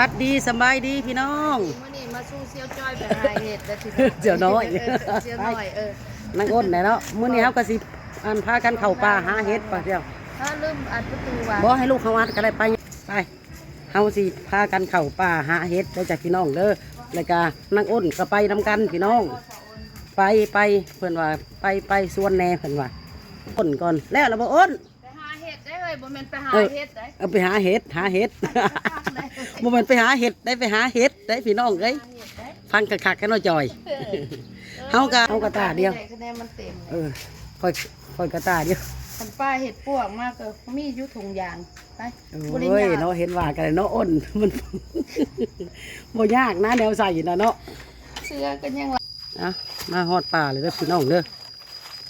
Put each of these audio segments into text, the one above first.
สวัสดีสบายดีพี่น้องมื่อนี้มาสู้เซี่ยวจ้อยไปหาเห็ดแล้วทีเสี่ยวน้อยเเซี่ยวน้อยเออนั่งอ้นไหนเนาะมื้อนี้เฮาก็สิอันพากันเข้าป่าหาเห็ดป่ะเดียวถ้าลืมอัดประตูว่ะบ่ให้ลูกเข้าวัดก็ได้ไปไปเฮาสิพากันเข้าป่าหาเห็ดได้จากพี่น้องเด้อแล้วก็นั่งอ้นก็ไปนํกันพี่น้อง ไปไปเพิ่นว่าไปไปสวนแหน่เพิ่นว่าอ้นก่อนแล้วล่ะบ่อ้นไปหา เห็ดได้เลยบ่แม่นไปหาเออเห็ดได้เอาไปหาเห็ดหาเห็ดบ่แม่นไปหาเห็ดได้ไปหาเห็ดได้พี่น้องเอ้ยหาเห็ดได้ฟังคักๆกันเนาะจอยเฮาก็เฮาก็ตาเดียวคะแนนมันเต็มเออค่อยค่อยกระตาเดียวคันป้าเห็ดปวกมากก็มีอยู่ถุงยางไปโบ่ได้อ้ยยากเนาะเห็นว่ากันเลยเนาะอ้นมันบ่ยากนะแนวใส่นะเนาะเสื้อก็ยังอะมาฮอดป่าเลยเด้อพี่น้องเด้อ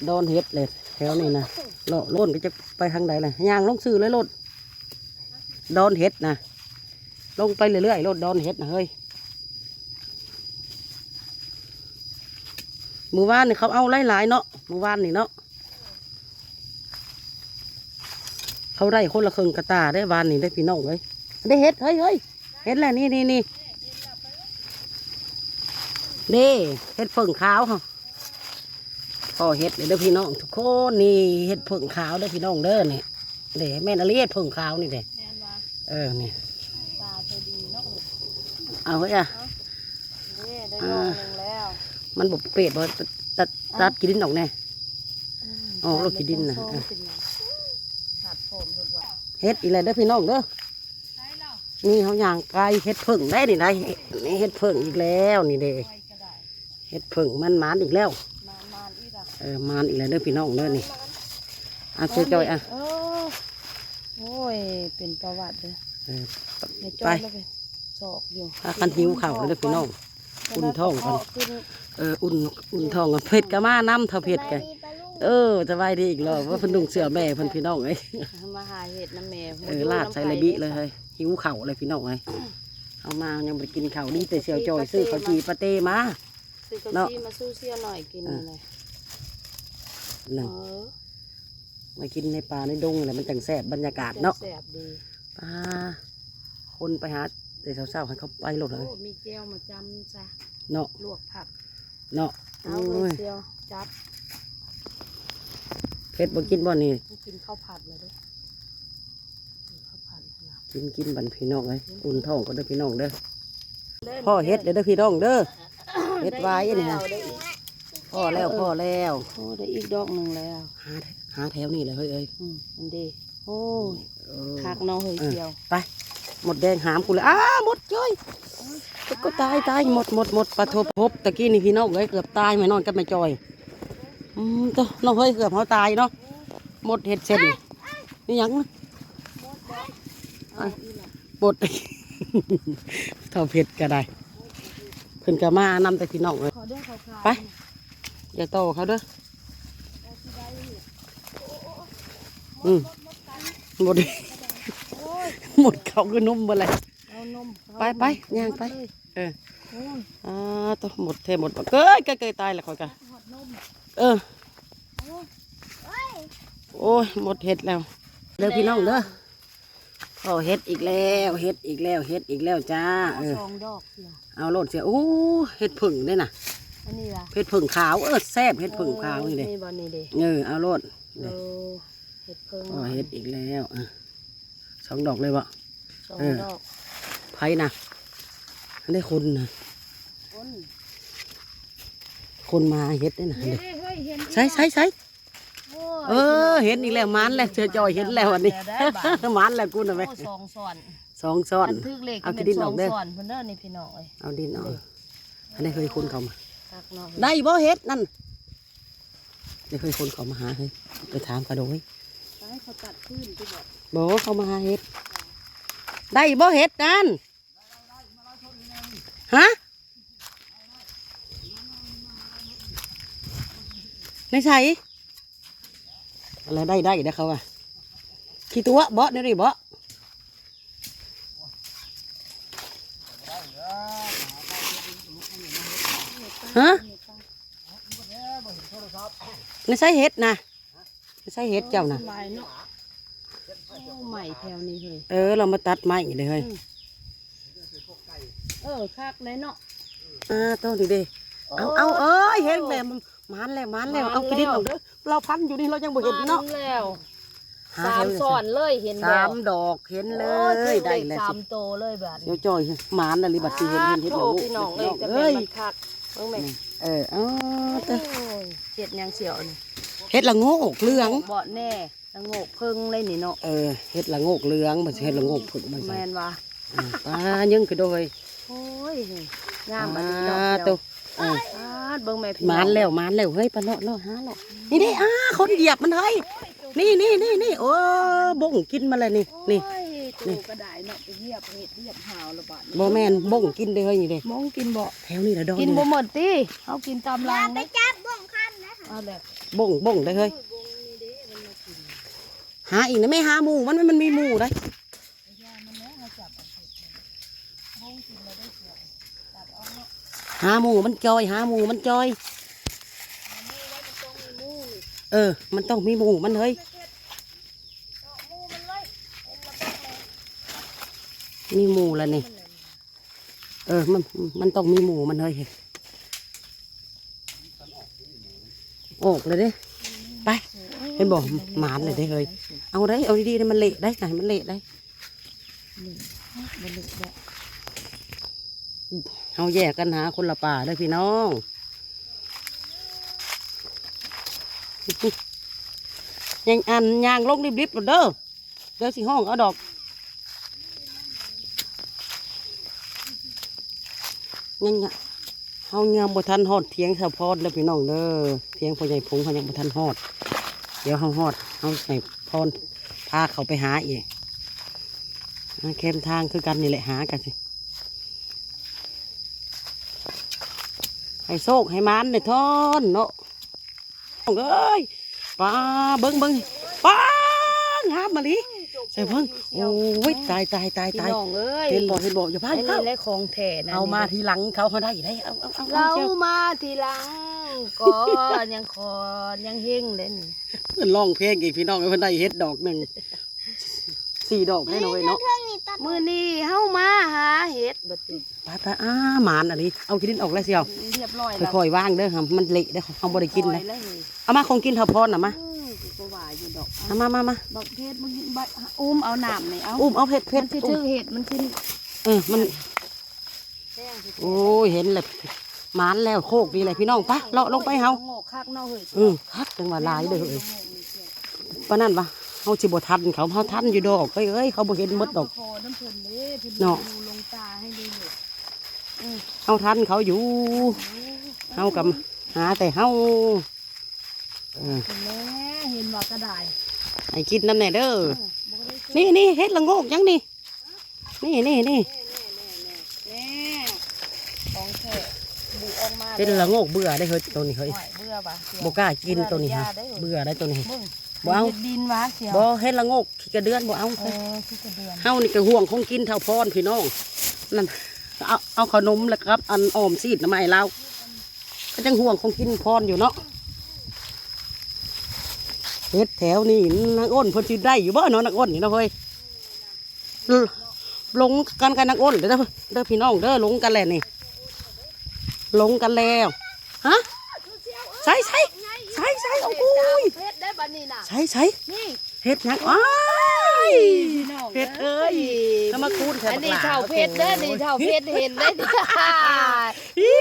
โดนเฮ็ดเลยแถวนี้นะ โลโล่นก็จะไปทางใดเลยย่างลงซื้อเลยโลดโดนเฮ็ดนะลงไปเรื่อยๆโลดโดนเฮ็ดนะเฮ้ยหมือวานนี่เขาเอาหลายๆเนาะหมือวานนี่เนาะเขาได้คนละครึ่งกระตาได้วานนี่ได้พี่น้องเลยได้เฮ็ดเฮ้ยเฮ้ยเฮ็ดแล้วนี่นี่นี่นี่เฮ็ดเพิ่งขาวค่ะ พ่อเฮ็ดเลยเด้อพี่น้องทุกคนนี่เฮ็ดเพิ่งขาวเด้อพี่น้องเด้อนี่เด้แม่นอะไรเฮ็ดเพิ่งขาวนี่เด้แม่นว่าเออนี่ตาเธอดีเนาะเอาไว้อะเด้ได้ดอกหนึงแล้ว มันบบเป็ดบ่ตัดตัดตัดกินดินออกแน่มอ๋อเราขี้ดินน่ะโซ่ๆเป็นหยังตัดผมสุดว่าเฮ็ดอีกแล้วเด้อพี่น้องเด้อใช่แล้วนี่เขาย่างไก่เฮ็ดเพิ่งได้นี่ได้นี่เฮ็ดเพิ่งอีกแล้วนี่เด้ไว้ก็ได้เฮ็ดเพิ่งมันหมานอีกแล้ว เออหมานอีกแล้วเด้อพี่น้องเด้อนี่อะเจ้าจอยอะเออโอ้ยเป็นประวัติเลยเออในจไปอยแล้วไปสอกอยู่พากันหิวข้าวเลยเด้อพี่น้องอุ่นท้องก่อนขึ้นเอออุ่นอุ่นท้องกันเผ็ดก็มาน้ำเท่าเผ็ดกันเออสบายดีอีกแล้วว่าเพิ่นดุงเสือแม่เพิ่นพี่น้องเอ้ยมาหาเห็ดน้ำแม่เออลาดใส่ระบิเลยเฮ้ยหิวเข่าวเลยพี่น้องเอ้ยเอามายังบ่ได้กินข้าวดีแต่เสียวจอยซื้อข้าวจีปาเต้มาซื้อเนาะกะซีมาสู้เสียหน่อยกินนี่เลย นั่นเออมากินในป่าในดงอะไรมันจังแซ่บบรรยากาศเนาะแซ่บดีป่าคนไปหาแต่เช้าๆให้เขาไปโลดเลยโอ้มีเจลมาจำจ้ะเนาะลวกผักเนาะเอาโอ้เลยยเซียวจับเผ็ดบ่กินบ่นี่กินข้าวผัดเลยเด้อกินข้าวผัดเหรอกินกินบันพี่น้องเลยอุ่นท้องก็เด้อพี่น้องเด้อพ่อเฮ็ดเด้อเด้อพี่น้องเด้อเฮ็ดไว้นี่นะได้อีก พ่อแล้วพ่อแล้วโอ้ได้อีกดอกหนึ่งแล้วหาหาแถวนี่เลยเฮ้ยเอ้ยอืมอันดีโอ้ยเออคักเนาะเฮ้ยเออเดียวไป หมดแดงหามกูเลยอ้าหมดจ้อยก็ตายตายหมดหมดหมดปลาทบพบตะกี้นี่พี่น้องเอ้ยเกือบตายไม่นอนกับแม่จอยอืมตัวน้องเฮ้ยเกือบเขาตายเนาะหมดเห็ดเส้นนี่หยังนะเอาอีหล่ะบดเท่าเผ็ดก็ได้เพิ่นก็มานำแต่พี่น้องเลยขอเด้อขอขาวไป อย่าโตเขาเด้ออืมหมดโอ้ยหมดเขาก็นุ่มหมดเลยเอานมไปไปย่างไปเลยเออโอ้ยอ่าตัวหมดเทหมดบ่เกยเกยเกยตายแล้วคอยกันหอดนมเออโอ้ยหมดเห็ดแล้วเด้อพี่น้องเด้อพอเห็ดอีกแล้วเห็ดอีกแล้วเห็ดอีกแล้วจ้าเออสองดอกเดียวเอาโลดเสียโอ้เห็ดผึ่งเนี่ยนะ อันนี้ล่ะเห็ดผึ่งขาวเออแซ่บเห็ดผึ่งขาวนี่เด้นี่บอนี่เด้เออเอาโลดเออเห็ดเพิ่งพอเห็ดอีกแล้วอะสองดอกเลยวะ สองเออ ดอกไผ่นะอันได้คนนะอ้นคนมาเห็ดได้นะเฮ้เด้ยเฮ้ยเห็นใช่ใช่ใช่โอ้ยเออ เห็นอีกแล้วมันแล้วเจอจอยเห็นแล้วอันนี้ได้บาท มันแล้วกูนะไหมโอ้สองส่วนสองซ้อนอันทึกเลขเอาเป็นขี้ดินสออองกเด้อส่วนเพิ่นเด้อนี่พี่น้องเอ้ยเอาดินออกอันนี้เคยคนเขามาคักเนาะ ได้บ่เฮ็ดนั่นได้เคยคนเขามาหาเฮ้ยไปถามเขาดูเฮ้ยให้เขาตัดขึ้นที่บอกบอกว่าเขามาหาเฮ็ด ได้บ่เฮ็ดนั่นฮะในใส่อะไรได้ได้นะเขาอะขี้ตัวบ่นี่ดิบ่ ฮะในใส่เฮ็ดนะในใส่เฮ็ดเจ้านะสบายเนาะโอ้ใหม่แถวนี้เลยเออ เรามาตัดไม้เลยเฮ้ยออคักเลยเนาะอ่าต้นนี่เด้เอาเอาเอ้ยเห็นแบบมันแล้วมันแล้วเอากินดินออกเด้อเราพันอยู่นี่เรายังบ่เห็นเนาะมันแล้วหสามเห็นซ้อนเลยเห็นสามดอกเห็นเลโอ้ยได้แล้วสาสิมโตเลยแบบเดี๋ยวจอยหมานอะไรบัดสิเห็นเห็นเห็นโถแล้วพี่น้องเลยจะเป็เอ้นยมันคักเบิ่งแม่เออเอาเด้อโอ้ยเจ็ดยังเสียวนี่เฮ็ดละโงกเหลือง บ่แน่ละโงกเพิ่งเลยนี่เนาะเออเฮ็ดละโงกเหลืองมันสิเฮ็ดละโงกผึ่งมันแมใส่นว่าอ่าปลายังคือโดยโอ้ยงามอันนี้อ่าเนาะตัวเอออ่าเบิ่งแม่พี่หมานแล้วหมานแล้วเฮ้ยปลาเลาะเลาะหาเลาะนี่นี่อ่าคนเหยียบมันเฮ้ยนี่นี่นี่นี่โอ้บ่งกินมาเลยนี่นี่โอ้ย ตูกระไดเนาะไปเรียบเห็ดเรียบหาวละบาดบ่แม่นบ่งกินเด้อเฮ้ยนี่เด้มองกินบ่แถวนี้ละดอกกินนี่บ่นะหมดติเฮากินตามรางนะจับบ่งคันนะเอาแหละบ่งบ่งได้อเฮ้ยหาอีกนะไม่หาหมูมันมันมันมีหมูได้หาหมูมันจอยหาหมูมันจอย เออ มันต้องมีหมูมันเฮ้ย มีหมูแล้วนี่ เออ มัน มันต้องมีหมูมันเฮ้ยออกเลยเด้ไปเห็นบอกหมานเลยเด้เฮ้ยเอาได้เอาดีๆเลยมันเละได้ไหนมันเละได้เอาแยกกันหาคนละป่าเลยพี่น้องยังอันยางลงริบๆหมดเด้อเดี๋ยวสิห้องเอาดอก ยังไงเฮายังบ่ทันฮอดเทียงสะพอดแล้วพี่น้องเด้อเทียงพ่อใหญ่พงเขายังบ่ทันฮอด เดี๋ยวเฮาฮอดเฮาใส่พรพาเขาไปหาอีกอ่าเข้มทางคือกันนี่แหละหากันสิให้โชคให้มันเลยทอนเนาะเอ้ยปลาเบิ้งเบิ้งปลางามมาลิ ส่เบิ้งโอ้ยตายตายตายพี่ตายน้องเอ้ยเห็นบอกเห็นบอกอย่าพลาดอัอนย่าพลานี้ดแหละของแท้นะเอามานี่ทีหลังเขาเขาได้ได้เอาเอาเอาเอาเราเชียวมาทีหลังก่อนยังคอนยังเฮงเลยนี่เพื่อนร้องเพลงอีกพี่น้องเพื่อนได้เฮ็ดดอกหนึ่งสี่ดอกได้หน่อยเนาะเครื่องนี้ตัดมื้อนี้เฮามาหาเห็ดบ่ติไปไปอ้าหมานอันนี้เอากินออกแล้วเชียวเรียบร้อยแล้วค่อยๆว่างเด้อครับมันเละเด้อเขาบ่ได้กินปล่เลอยยแล้วนี่เอามาของกินเถาพรน่ะมาเออกูก็ว่าอยู่ดอกเอามามามาบักเพชรมึงกินใบอุ้มเอาน้ำนี่เอาอุ้มเอาเผ็ดเผ็มัดนสิอุ้ถืมอเห็ดมันสิเออมันแจ้งสิโอ้ยเห็นเลยหมานแล้วโคกดีเลยพี่น้องปะเลาะลงไปเฮาโงกคักเนาะเฮ้ยอือคักจังว่าหลายเด้อเอ้ยปานนั้นวะเฮาสิบ่ทันเขาเฮาทันอยู่ดอกเอ้ยเอ้ยเขาบ่เห็นหมดดอกพอน้ำเพิ่นเด้เพิ่นเนาะดูลงตาให้ดูเลยเฮาทันเขาอยู่เฮากับหาแต่เฮาเออเห็นแล้วเห็นว่ากระดาษให้กินน้ำแน่เด้อบ่ได้นี่นี่เฮ็ดละโงกยังนี่ นี่นี่นี่แน่ของแท้บุออกมาเฮ็ดละโงกเบื่อได้เฮ้ยตัวนี้เฮ้ยโอ้ยเบื่อปะเสียบ่กล้ากินตัวนี้ฮะเบื่เบื่อได้ตัวนี้เบิ่งบ่เอาเฮ็ดดินวะเสียวบ่เฮ็ดละโงกขี้กระเดือนบ่เอาเออคือกระเดือนเฮานี่ก็ห่วงของกินเท่าพรพี่น้องนั่นเอาเอาขนมแล้วครับ อันออมซีดน้ำไม้เราก็จังห่วงของกินพรอยู่เนาะ เฮ็ดแถวนี่นักอ้นเพิ่นสิได้อยู่บ่เนาะนักอ้นนี่เนาะเฮ้ยลลงกันกันนักอ้นเด้อเด้อพี่น้องเด้อลงกันแล้วนี่ลงกันแล้วฮะใช่ใช่ใช่ใช่โอ้ยเพชรได้บัดนี้น่ะใช่ใช่นี่เฮ็ดหยังอ้ายพี่น้องเพชรเอ้ยถ้ามาคูณแถวอันนี้บักหลเท่าเพชรเด้อนี่เท่าเพชรเห็นได้ดิอี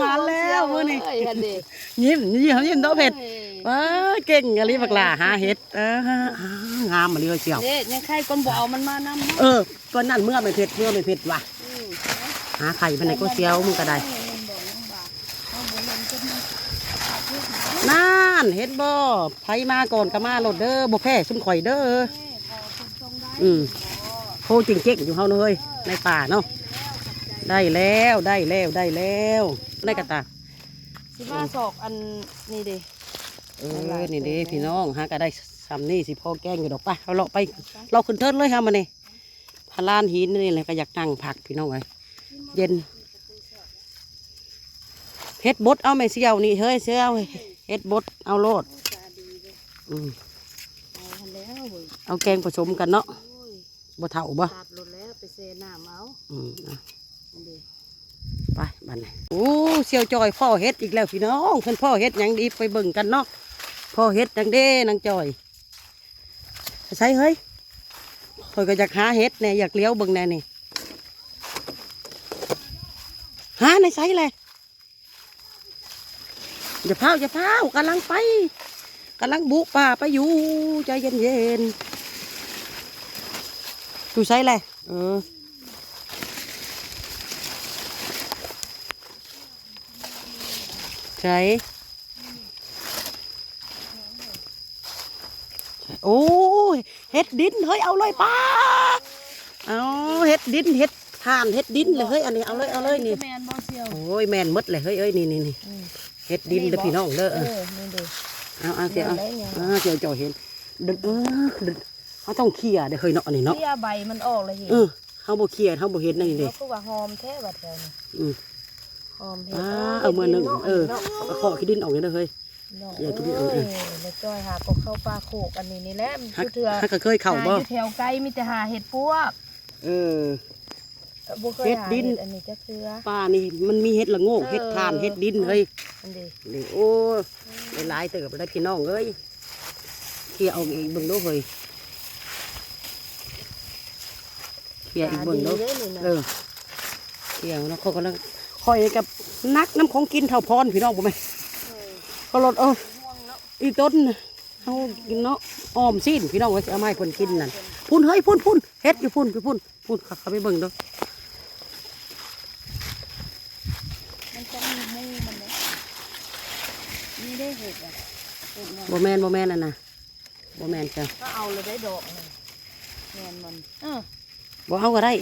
มาแล้วมื้อนี้เอ้ยอันนี้ยิ้มยิ้มยิ้มโตเผ็ดอ้ ยว้าเก่งอะลิบักหลาหาเห็ดเอออ่างามมาเลยเชียวเด้ยังใครคนบ่เอามันมานำเออก็นั่นเมื่อไม่เผ็ดเมื่อไม่เผ็ดว่ะหาไข่ไปไหนก็เชียวมึงก็ได้นั่นเห็ดบ่ไผมาก่อนก็มาโลดเด้อบ่แพ้ซุ่มข่อยเด้ออืมโคจริงเจ๊กอยู่เฮาเลยในป่าเนาะได้แล้วได้แล้วได้แล้วได้กระตาสิมาศอกอันนี่เด้ เออนี่เด้พี่น้องฮะก็ได้ซ้ำนี่สิพ่อแกงอยู่ดอกไปเอาเลาะไปเราขึ้นเทินเลยฮะมาเนี่ยพาลานหินนี่แหละก็อยากนั่งผักพี่น้องไอ้ยเย็นเฮ็ดบดเอาไม่เสียวนี่เฮ้ยเสียวเฮ็ดบดเอาโลดอืมเอาหันแล้วเว้ยเอาแกงผสมกันเนาะโอ้ยบ่เท่าบ่ตัดหลุดแล้วไปเซน้ำเอาอืมอะ อันนี้บัดนี้โอ้เสี่ยวจอยพ่อเฮ็ดอีกแล้วพี่น้องเพิ่นพ่อเฮ็ดยังดีไปเบิ่งกันเนาะพ่อเฮ็ดยังเด้นางจอยใส่เฮ้ยข่อยก็อยากหาเฮ็ดแน่อยากเลี้ยวเบิ่งแน่นี่หาในไสเลยอย่าพาอย่าพาวกำลังไปกำลังบุกป่าไปอยู่ใจเย็นๆดูไสเลยเออ ใช่โอ้ยเห็ดดินเฮ้ยเอาเลยป้าเอาเห็ดดินเห็ดทานเห็ดดินเลยเฮ้ยอันนี้เอาเลยเอาเลยนี่แมนบอเซียวโอ้ยแมนหมดเลยเฮ้ยเอ้ยนี่นี่นี่เห็ดดินเด้อพี่น้องเด้อเอเอออนี่ดูเอาเอาเสียเอาได้ไงเอาเสียจ่อเห็นเดินเออเดินเขาต้องเคลียร์เด้อเฮ้ยเนาะอันนี้เนาะเสียใบมันออกเลยเห็นเออเขาบ่เคลียร์เขาบ่เห็นนั่นนี่เด้เขาก็ว่าหอมแท้บัดแถวนี้อืม หอมเห็ดอ่าเอามือหนึ่งเออนาะเอาขอขี้ดินออกเลยเด้อเฮ้ยเนาะอย่ากินเอเอออเออแล้วจ้อยหาก็เข้าปลาโขกอันนี้นี่แหละมันฮักเถื่อฮักก็เคยเข้าบ่หอยู่แถวไกลมีแต่หาเห็ดพวกเออเออบ่เคยเห็ดหาดินเห็ดอันนี้จะเถื่อ ป้านี่มันมีเห็ดละโงกเออเห็ดทานเห็ดดินเฮ้ย อันนี้นี่โอ้ยหลายเติบได้พี่น้องเอ้ยเคลียร์เอาอีกเบิ่งดูเฮ้ยเคลียร์อีกเบิ่งดูตาดีเลยนี่นะเออเคลียร์เนาะเขากำลัง คอยกับนักน้ำของกินเท่าพรพี่น้องบ่แม่นเขาลดเออห่วงเนาะอีต้นน่ะเขากินเนาะอ้อมสิ้นพี่น้องไว้สิเอามาให้เพิ่นกินนั่นพุ่นเฮ้ยพุ่นพุ่นเฮ็ดอยู่พุ่นพี่พุ่นพุ่นเขาไปเบิ่งดูมันต้องมีมูมันเลยนี่ได้เห็ดอะเห็ดมันบ่แม่นบ่แม่นนั่นน่ะบ่แม่นจ้ะก็เอาเลยได้ดอกหนึ่งแมนมันเออบ่เอาก็ได้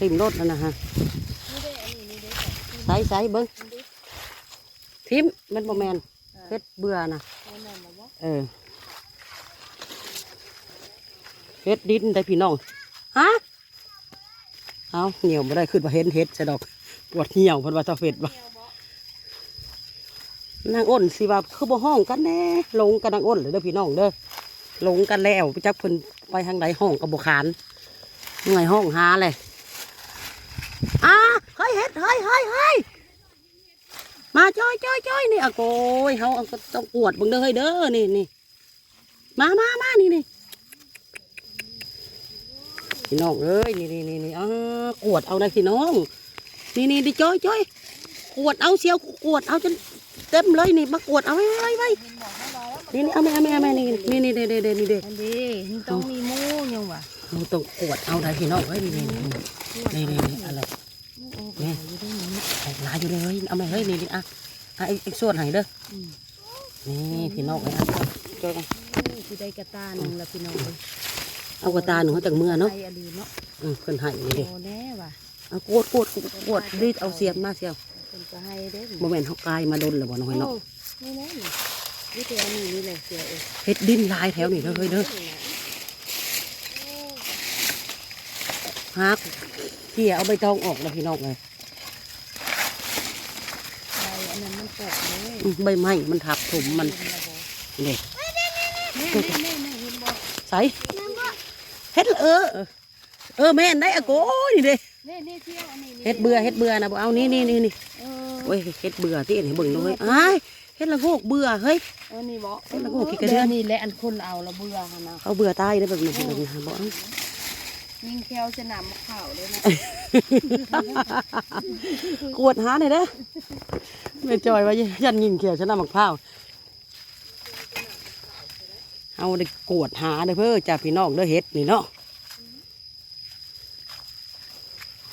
ติ่มรถนั่นนะฮะ นี่ได้อันนี้นี่ได้ ใส่ใส่เบิ้งนี่ได้ทิมมันบ่แมนเฮ็ดเบื่อนะแม่นหรือวะเออเฮ็ดดินได้พี่น้อง ฮะ เอาเหี่ยวบ่ได้ขึ้นว่าเห็นเฮ็ดซะดอก ปวดเหี่ยวเพิ่นว่าเจ้าเฟ็ดว่านางอ้นสิว่าคือบ่ห้องกันแน่ลงกันนางอ้นเลยเด้อพี่น้องเด้อลงกันแล้วไปจักเพิ่นไปทางใดห้องกับบ่ขานเมื่อยห้องหาเลยอ่าเฮ้ยเฮ็ดเฮ้ยเฮ้ยเฮ้ยมาจ้อยจ้อยจ้อยนี่อะโกยเขาเอาก็ต้องกวดเบังเด้อเฮ้ยเด้อนี่นี่มามามานี่นี่พี่น้องเอ้ยนี่นี่นี่นี่อ่ากวดเอาได้พี่น้อง นี่นี่ดิจ้อยจ้อยกวดเอาเสียวกวดเอาจนเต็มเลยนี่มากวดเอาไว้ไว้ไว้นี่นี่เอาแม่เอาแม่เอาแม่นี่นี่นี่เด้เด้เด้นี่เด้อันนี้มันต้องมีมูยังวะเราต้องกวดเอาได้พี่น้องเอ้ยนี่นี่นี่นี่นี่อะไรโอ้ยอยู่ได้ นี้เอาหลายอยู่เลยเฮ้ยเอาแม่เฮ้ยนี่นี่อะอะอีกอีกส่วนให้เด้ออืมนี่พี่น้องเอ้ยอะจ้อยกันคือได้กระตาหนึ่งละพี่น้องเลยเอากระตาหนูเขาจากเมื่อเนาะไออดีเนาะอืมเพิ่นให้นี่เด้โอ้แน่ว่ะเอากวดกวดกวดกวดรีดเอาเสียบมาเสียวเป็นก็ให้เด้อบ่แม่นเฮากายมาดนแล้วบ่น้อยเนาะโอ้นี่แน่นี่นี่ตัวนี้นี่แหละเสียเองเฮ็ดดินลายแถวนี่เด้อเฮ้ยเด้อฮัก เกี่ยเอาใบตองออกแล้วพี่น้องเลยใบอันนั้นมันตกเลยอืมใบไม้มันทับถมมันเด็กแม่แม่แม่แม่เห็นบ่ใส่เฮ็ดเออเออแม่นได้อะโกนี่เด้เน่เน่เที่ยวอันนี้นี่เฮ็ดเบื่อเฮ็ดเบื่อนะบ่เอานี่นี่นี่นี่เออโอ้ยเฮ็ดเบื่อที่เห็นเบิ่งดูเฮ้ยอ้ายเฮ็ดละโงกเบื่อเฮ้ยเออนี่บ่เอ้ยแล้วก็บอกกี่กระเดือนนี่แหละอันคนเอาละเบื่อหั่นนะเขาเบื่อตายได้อแบบนี้แบบนี้บ่เอา ยิงแควจะนำมข่าวเลยนะกวดหาหน่อยเด้อแม่จอยว่ายันยิงเขียวชนะมักข้าวเอาได้กวดหาเด้อเพื่อจ่าพี่น้องเด้อเฮ็ดนี่เนาะ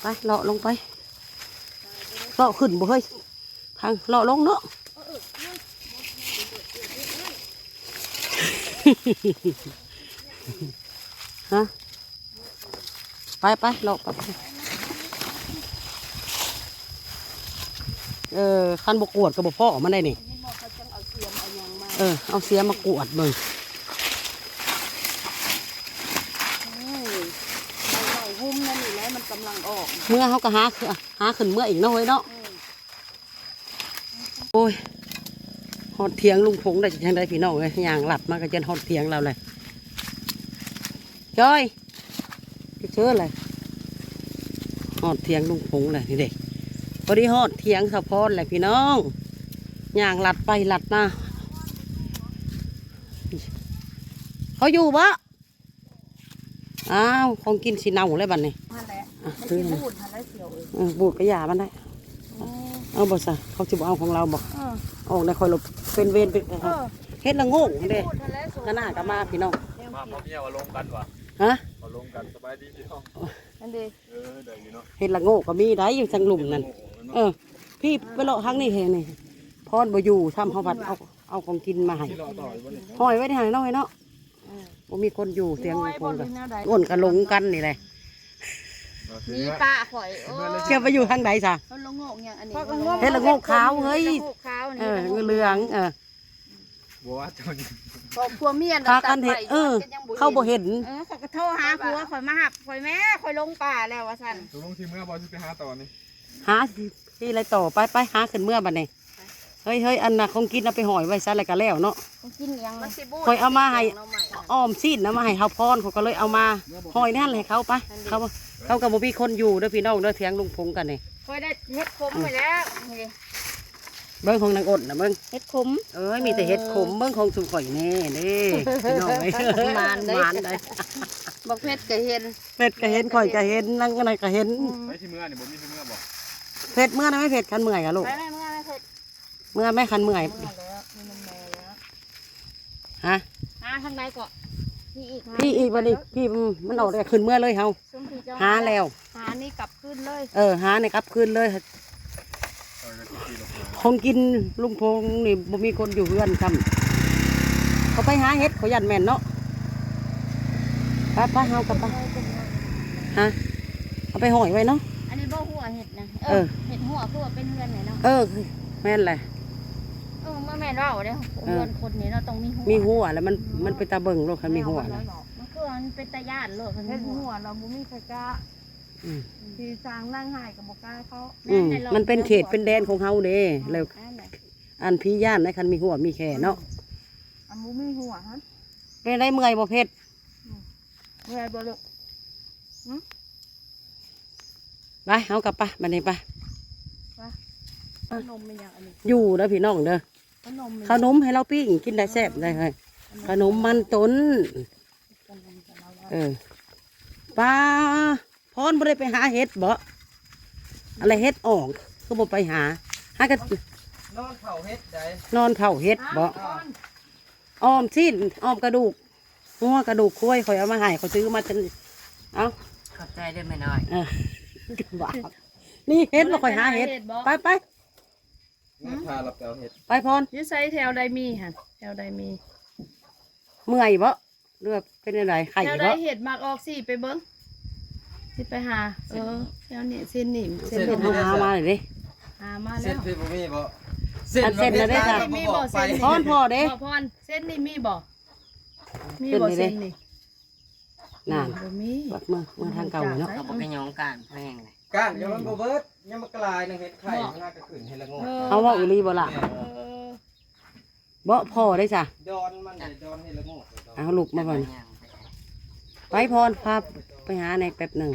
ไปเลาะลงไปเลาะขึ้นบ่เฮ้ยทางเลาะลงเนาะฮะ ไปไปเลาะไปเออคันบกวดกับบพ่อมันได้นี่นี่บอกเขาจะเอาเสียมเอาหยังมาเออ เอาเสียมากวดเบิ่งเฮ้ยใบไม้หุ้มนั่นนี่แหละมันกำลังออกเมื่อเขาก็หาคือหาขึ้นเมื่ออีกเนาะเฮ้ยเนาะเออโอ้ยหอดเทียงลุงพงได้ยังได้พี่น้องเลยย่างหลับมาก็จนหอดเทียงเราเลยจอยไป เชื่อเลยหอดเทียงลุงพงเลยนี่เด็กพอดีฮอดเถียงสะพอนแหละพี่น้องย่างลัดไปลัดมาเขาอยู่ปะอ้าวของกินสีเน่าเลยบัดนี้นั่นแหละอะมันซื้อกินมาพูดนั่นแหละเสียวเอ้ยเออบูดกระยามันได้อ๋อเอาบ่ซะเขาจะบเอาของเราบอกเออออกในคอยหลบเป็นเวรเป็นเออเฮ็ดละโงงเด้พูดนั่นแหละก็น่าก็มาพี่น้องมาพ่อเมียว่าลงกันวะฮะมาลง กันสบายดีพี่น้องนั่นดิเออเดี๋ยวอยู่เนาะเฮ็ดละโงงก็มีได้อยู่ทางหลุมนั่นเออ พี่ไปเลาะทางนี้เห็นนี่พรบ่อยู่ทำเฮาผัดเอาเอาของกินมาให้ที่รอต่ออยู่บนนี้ห้อยไว้ที่ไหนน้อยเนาะเออบ่มีคนอยู่เสียงน้อยคบ่นกัมีนแนวใดอ้นกันหลงกันนี่แหละมีป้าข่อยโอ้เชื่อไปอยู่ทางใดซะเขาลงโงกอย่างอันนี้เฮ็ดละโงกขาวเฮ้ยฮ็ดละโงกขาวนี่เออเหลืองเออบัวจน บอกผัวเมียพากันเห็นเออ เข้าบ่เห็นเออเขาก็โทรหาผัวข่อยมาหับข่อยแม่ข่อยลงป่าแล้วว่าซั่นตกลงทีเมื่อบอลจะไปหาต่อนี่หาที่อะไรต่อไปไปหาขึ้นเมื่อบัดนี้เฮ้ยเฮ้ยอันน่ะของกินเอาไปห่อยไว้ซะแล้วก็แล้วเนาะมันกินหยังมันสิบูดข่อยเอามาให้เอใหม่อะอ้อมซีดนะมาให้เขาพรเขาก็เลยเอามาห้อยนั่นให้เขาไปเขาเขากับบ่มีคนอยู่เด้อพี่น้องเด้อเถียงลุงพงกันนี่ข่อยได้เฮ็ดขมไปแล้วนี่ดิ เบิ้งของนางอดนะเบิ้งเฮ็ดขม เอ้ยมีแต่เห็ดขมเบิ้งของสุข่อยแน่เด้พี่น้องเอ้ยมานเด้มานได้บักเพชรก็เห็นเผ็ดก็เห็นข่อยก็เห็นนั่งก็ไหนก็เห็นไปที่เมื่อนี่ผมมีที่เมื่อบอกเผ็ดเมื่อนะไม่เผ็ดคันเมื่อยอะลูกไปแม่เมื่อเพชรเมื่อไม่คันเมื่อยเมื่อแล้วนี่มันแม่แล้วฮะหาทางใดก็พี่อีกพี่อีกวันนี้พี่มันออกได้ขึ้นเมื่อเลยเฮาซุ่มพี่เจ้าหาแล้ว หานี่กลับขึ้นเลย เออหาในกลับคืนเลยเออก็ที่ขี่รถ มาคงกินลุงพงนี่บ่มีคนอยู่เพื่อนซ้ำเขาไปหาเห็ดเขายันแม่นเนาะไปไปเฮากลับไปฮะเอาไปห่อยไว้เนาะอันนี้บ่หัวเห็ดนะเออเห็ดหัวคือว่าเป็นเฮือนไหนเนาะเออแม่นแหละเออมาแม่นว่าเด้อเออเฮือนคนนี้เนาะต้องมีหัวมีหัวแล้วมันมันเป็นตาเบิ่งโลกคันมีหัวแล้นะมันคือมันเป็นตาญาติโลดคันเฮ็มีดหัหัววเราบ่มีใครกล้าอืม ที่สร้างนั่งหายกับบ่กล้าเขาอืมมันเป็นเขตเป็นแดนของเฮาเด้แล้วนั่นแหละอันพี่ย่านในคันมีหัวมีแค่เนาะอันบ่มีหัวฮะเป็นได้เมื่อยบ่เพชรเมื่อยบ่ลูกไปเฮากลับไปบัดนี้ไปขนมเป็นอย่างอันนี้อยู่เด้อพี่น้องเด้อขนมเป็นขนมให้เราปิ้งกินได้แซ่บได้เลยขนมมันต้น เออป้า พรบ่ได้ไปหาเห็ดบ่อะไรเห็ดออกก็บ่ไปหาหากันนอนเผาเฮ็ดได้นอนเข้าเห็ดบ่อ้อมสิ้นอ้อมกระดูกหัวกระดูกคุ้ยข่อยเอามาให้เขาซื้อมาจนเอ้าขอบใจด้วยไม่น้อยเออว่านี่เห็ดบ่ข่อยหาเห็ดไปไปแม่พาเราไปเอาเฮ็ดไปพรอยื้อไซแถวใดมีหั่นแถวใดมี เมื่อยบ่เรือว่าเป็นอะไรไข่แถวใดบ่เห็ดมากออกสิไปเบิ่ง สิไปหา เออแถวนี้เส้นนี่เส้นเห็ดหามาเลยเด้หามาเส้แล้นวพี่บ่มีบ่อันเส้นน่ะได้จ้ะมีบ่เส้นพรพ่อเด้ พ่อพรเส้นนี่มีบ่มีบ่เส้เส้นนนี่ นี่นั่นบ่มีบัดมือมือทางเก่าเนาะเขาบอกให้ยองการแพงเลยการเดี๋ยวมันบ่เบิดยังมากลายนึงเฮ็ดไข่ข้างหน้าก็ขึ้นให้ละงงเอาว่าอุลีบ่ล่ะเออบ่พ่อได้จ้ะดอนมันได้ดอนให้ละงงเอาลูกมาก่อน ไปพรพาไปหาในแป๊บหนึ่ง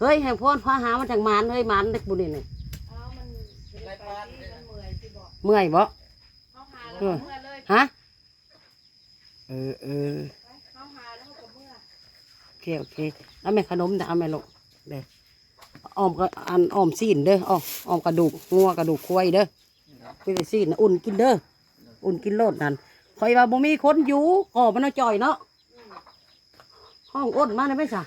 เฮ้ยให้พรพาหามาจากหมานเฮ้ยหมานเด็กบุญนี่นี่เอามันไปที่มันเมื่อยบ่เมื่อยบ่เขาหาแล้วก็เมื่อฮะเออเออเขาหาแล้วเมื่อยโอเคโอเคเอาแม่ขนมแต่เอาแม่ลูกเด้ออ้อมก็อันอ้อมซีนเด้ออ้อมออมกระดูกงัวกระดูกควายเด้อได้ซีนอุ่นกินเด้ออุ่นกินโลดนั่นคอยว่าบ่มีคนอยู่ก่อมันเอาจ่อยเนาะ ห้องอ้นมาได้ไหมจ้ะ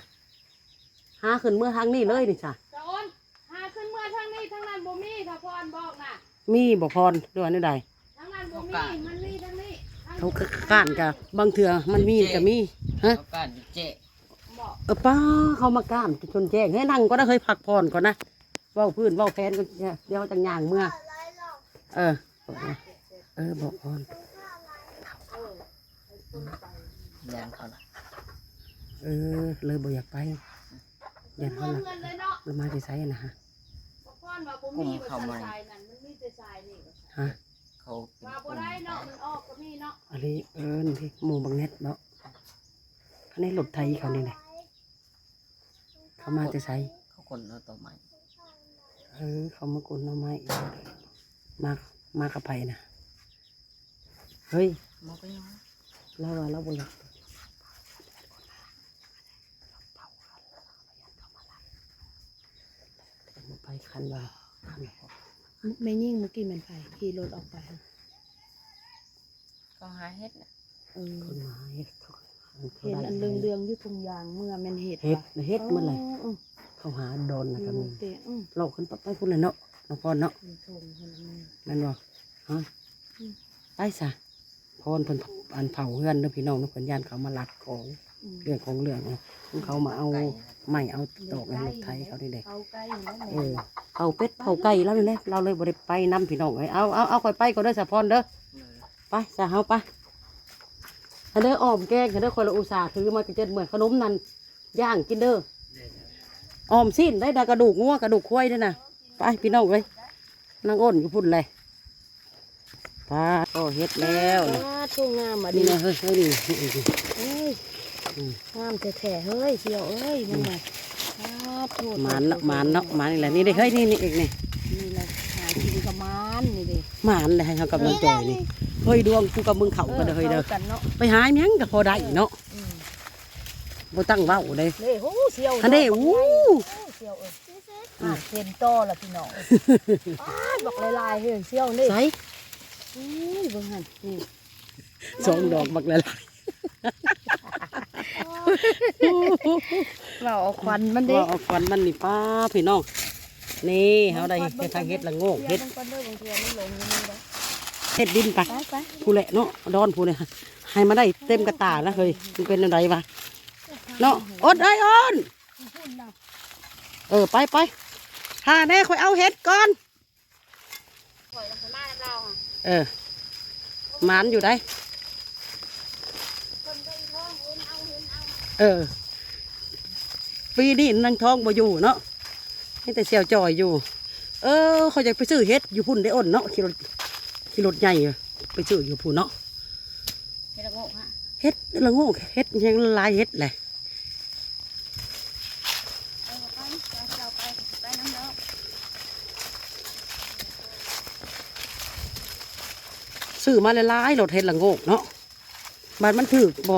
หาขึ้นเมื่อทางนี้เลยนี่จ้ะตะอ้นหาขึ้นเมื่อทางนี้ทางนั้นบ่มีถ้าพรบอกน่ะมีบ่พรด้วยนี่ใดทางนั้นบ่มีมันมีทางนี้ทางเขาก็ก้านกับบางเถื่อมันมีก็มีฮะเอาการเจ๊บอกเออป้าเขามาก้านจนแจ้งให้นั่งก็ได้เคยพักผ่อนก่อนนะเว้าพื้นเว้าแฟนกันเนี่ยเดี๋ยวจังย่างเมื่อ เออบอกนะเออบอกพรแดงเขาละ เออ เลยบ่อยากไปยันเขาเมื่อหนักเงินเลยเนาะเรามาจะใช้นะฮะบอกพรว่าบ่มีว่าทางสายนั่นมันมีแต่สายนี่ฮะเขาเป็นว่าบ่ได้เนาะมันออกก็มีเนาะอันนี้เอินที่หมู่บางเน็ตเนาะอันนี้หลบไทยเขานี่แหละเขามาจะใช้เขาคนเอาต่อใหม่เอเออเขามากุนเอาไม้มามากับไผนะเฮ้ยหมอกก็ยังเราว่าเราบ่อยากไป คันว่าคันว่าแม่ยิ่งเมื่อกี้มันไปขี่รถออกไปก็หาเฮ็ดน่ะเออคนมาเฮ็ดเขาเห็นอันเรืองเรืองๆอยู่ตรงยางเมื่อแมันเห็ดเฮ็ดว่ะเฮ็ดเมื่อไหร่อืมเขาหาโดนนะอืก็มมีเตะอืมเราขึ้นไปไปพุ่นเลยเนาะน้องพรเนาะเป็นทงคนละมือแม่นบ่ฮะไปซะพรเพิ่นอันเผาเฮือนเด้อพี่น้องเด้อเพิ่นย่านเขามาลักของอืม เรื่องของเรื่องเนี่ยเขามาเอาไม้เอาตอกในรถไถเขานี่เด้เอาใกล้อยู่แล้วเออเผาเป็ดเผาไก่แล้วนี่แหละเราเลยบ่ได้ไปนํพี่น้องเอ้ยเอาเอาเอาค่อยไปก็เด้อสะพรเด้อไปซะเฮาไปอันเด้ออ้อมแกงอันเด้อคนละอุตส่าห์ถือมาจะเจ็ดเหมือนขนมนั่นย่างกินเด้ออ้อมสิ้นได้ดากระดูกงัวกระดูกควายด้วยนะไปพี่น้องเอ้ยนางอ้นอยู่พุ่นเลยไปโอ้เฮ็ดแล้วอ่าทุ่งงามอะดินี่นะเฮ้ยเฮ้ยนี่นี่นี่เฮ้ยอืม งามแท้ๆเฮ้ยเชียวเอ้ยมันไงอ่าโทษหมานเนาะหมานเนาะหมานนี่แหละนี่เด้เฮ้ยนี่นี่เองนี่นี่แหละหากินกับมานนี่ดิหมานเลยให้เขากำลังจอยนี่เฮ้ยดวงกูกับมึงเขาก็เด้อเฮ้ยเด้อข้ากันเนาะไปหาหยังก็พอได้เนาะอืมบ่ตั้งเว้าเด้เด้โหเชียวอันเด้อู้เชียวเอ้ยอ่าเต็มโตแล้วพี่น้องเอ้ยอ้าบอกลายๆเฮ้ยเชียวนี่ใส่อุ้ยเบิ่งหั่นนี่สองดอกบักละลาย เราเอาควันมันด้ว่าเอาควันมันนี่ป้าพี่น้องนี่เฮาได้เฮ็ดทางเฮ็ดละโงกเฮ็ดบิ่งก่อนเด้อบางทีมันหลงอยู่นี่เด้อเฮ็ดดินไปไปไปผู้แหละเนาะดอนผู้เนี่ยให้มาได้เต็มกระตาแล้วเฮ้ยมันเป็นอะไรวะเนาะอดไอ้ออนเออไปไปหาแน่ค่อยเอาเฮ็ดก่อนปล่อยลงไปมาแล้วเราอะเออหมานอยู่ได้ คนไปท้องเห็นเอาเห็น เอาเออ ปีนี้นางทองบ่อยู่เนาะนี่แต่เสี่ยวจอยอยู่ เออเขาจะไปซื้อเฮ็ดอยู่พุ่นได้อ้นเนาะขี่รถขี่รถใหญ่อะไปซื้ออยู่พุ่นเนาะเฮ็ดละโงกฮะเฮ็ดละโงกเฮ็ดยังหลายเฮ็ดแหละเอาไปเอาไปไปน้ำเนาะซื้อมาหลายๆรถเฮ็ดละโงกเนาะบ้านมันถือบ่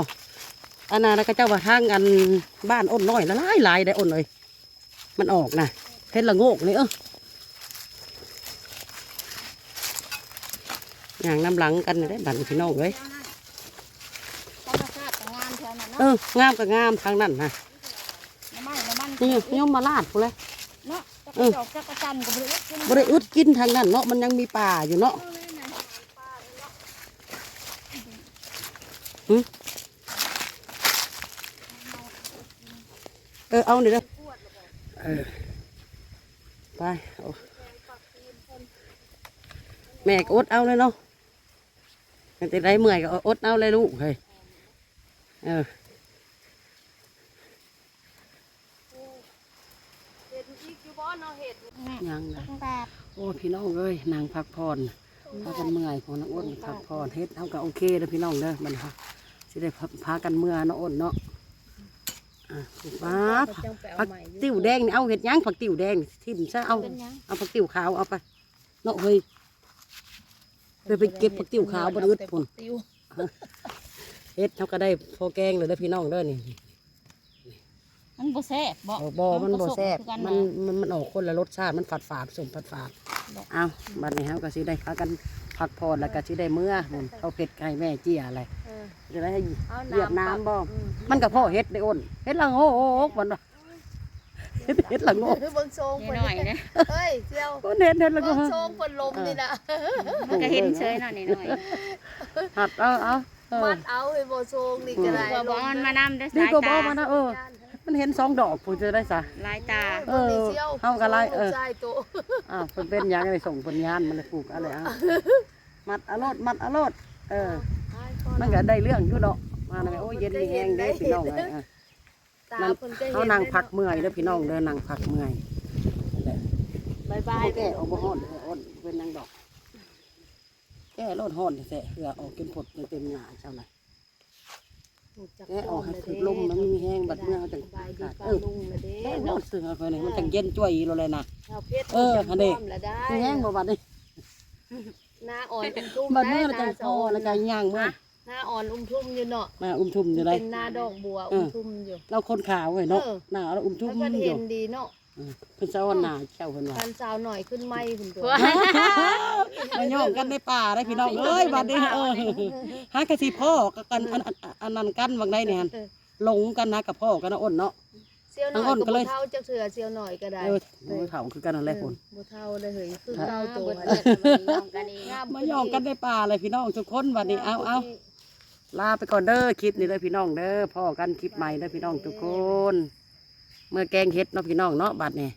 อันนั้นนะก็เจ้าว่าทางอันบ้านอ้นน้อยละหลายหลายได้อ้นเลย มันออกนะเฮ็ดละโงกนี่เอออย่างน้ำหลังกันได้บัดนพี่น้องเว้ยธรรมชาติก็งามแถวนั้นเอเนาะองามก็งามทางนั้นนะน้ำมันน้ำมันนี่ยมมาลาดพูนเลยเนาะจักรจอกจักรจันทร์ก็บ่ได้กินบ่ได้อึดกินทางนั้นเนาะมันยังมีป่าอยู่เนาะหึเออเอาหน่อยเด้อเออไปแม่ก็อดเอาเลยเนาะมันจะได้เมื่อยก็อดเอาเลยลูกเฮ้ยเออยังนะโอ้พี่น้องเอ้ยนางพักผ่อนพากันเมื่อยพอน้องอ้นพักผ่อนเฮ็ดเท่ากับโอเคเด้อพี่น้องเด้อมันค่ะสิได้พาพากันเมื่อน้องอ้นเนาะ อะป้าจังไปเอาผักใหม่อยู่ติ๋วแดงนี่เอาเห็ดหยังผักติ๋วแดงทิ่มซะเอาเป็นหยังเอาผักติ๋วขาวเอาไปเนาะเฮ้ยเดี๋ยวไปเก็บผักติ๋วขาวบนอึดพุ่นติ้วเฮ็ดเท่าก็ได้พอแกงเลยเด้อพี่น้องเด้อนี่ มันบ่แซ่บบ่บ่บ่มันบ่แซ่บคือกันมันนะมันมันออกคนละรสชาติมันฝาดฝาดสมฝาดฝาดเอาบัดนี้เฮาก็สิได้พากันพักผ่อนแล้วก็สิได้เมื่อพุ่นเอาเผ็ดไก่แม่เจียอะไรเออจะได้ให้เอาเหยียบน้ำบ่อืมมันก็พ่อเฮ็ดได้อ้นเฮ็ดละโงกมันว่าเฮ็ดเฮ็ดละโงกเบิ่งทรงนิดเพิ่นหน่อยนะเฮ้ยเจียวก็เฮ็ดเฮ็ดละโงเบิ่งกทรงเพิ่นลมนี่นะมันก็เห็นเฉยหน่อยนิดหน่อยหัดเอาเอาเออมัดเอาให้บ่ทรงนี่ก็ได้บ่บ่มันมานำได้นี่สายก็บอตากมานะเออ มันเห็นสองดอกผู้จะได้ซะลายตา เออเอากะไรเออใช่โตอ้าวเพิ่นเป็นหยังไงส่งเพิ่นยานมันเลยปลูกอะไรอะมัดอรดมัดอรดเออ มันก็ได้เรื่องอยู่ดอกมาหน่อยโอ้ยเย็นมีแฮงเด้พี่น้องเอ้ยเออตานั่นเพิ่นก็เห็นเขานั่งพักเมื่อยเด้อพี่น้องเด้อนั่งพักเมื่อยบายบาโอ้ยแก่ออกบ่ฮ้อนเด้ออ้นเป็นนางดอกแก่รดฮ้อนแท้ๆเหือออกกินผดเต็มหน้าเจ้าน่ะ แกะออกให้คือลมมันมีแห้งบัดเมื่อเขาจังสบายดีขาดปลาเออลุงละเด้แกะเนาะเนาะซึ่งเอาไปนี่มันจังเย็นจ้วยอีโลเลยนะชาวเพชรเออจังอันนี้พร้อมละได้มีแห้งบ่บัดนี้หน้าอ่อนอุ้มทุ่มบัดเมื่อได้เราจังพอแล้วจังย่างเมื่อหน้าอ่อนอุ้มทุ่มอยู่เนาะมาอุ้มทุ่มอยู่ไรเป็นหน้าดอกบัวอุ้มทุ่มอยู่เราคนขาวไว้เนาะเออหน้าเราอุ้มทุ่มแล้วก็อเห็ยู่นดีเนาะ เออเพิ่นสอนหน้าเจ้าเพิ่นว่า การสาวหน่อยขึ้นไม้คุณตัว มาย่องกันในป่าได้พี่น้องเอ้ยบัดนี้เออหากะสิพ่อกันอันอันอันอันนั้นกันบางได้เนี่ยหั่นหลงกันนะกับพ่อกันนะอ้นเนาะ เซียวหน่อยทั้งอ้นก็ก็เลบ่ยเท่าจักเสือเซียวหน่อยก็ได้เออโอ้ยเฒ่าคือกันนั่นแหละคนบ่เท่าเลยเฮ้ยคือครับเท่าตัวเบิดเลือดมาย่องกันเองมาย่องกันในป่าเลยพี่น้องทุกคนบัดนี้เอาเอาลาไปก่อนเด้อคลิปนี้เลยพี่น้องเด้อพ่อกันคลิปใหม่เด้อพี่น้องทุกคน เมื่อแกงเฮ็ดเนาะพี่น้องเนาะบัดนี้